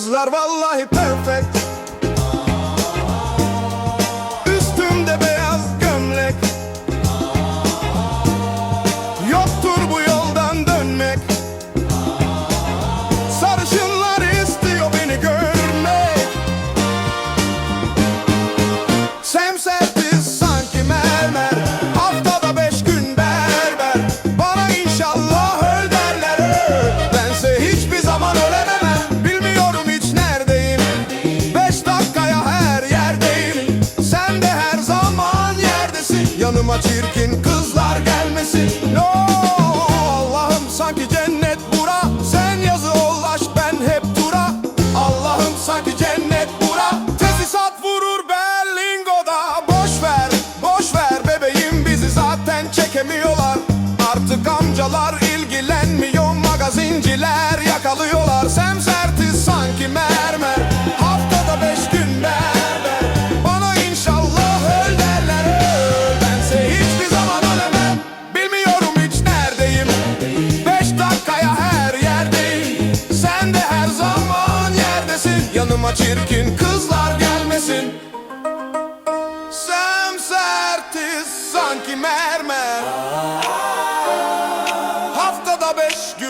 kızlar vallahi Yanıma çirkin kızlar gelmesin. No Allah'ım sanki cennet bura. Sen yazı olaş ben hep tura. Allah'ım sanki cennet bura. Tesisat vurur Berlingo'da. Boş ver, boş ver bebeğim bizi zaten çekemiyorlar. Artık amcalar ilgilenmiyor Magazinciler yakalıyorlar. Semsertiz yanıma çirkin kızlar gelmesin. Sem sertiz sanki mermer. Haftada beş gün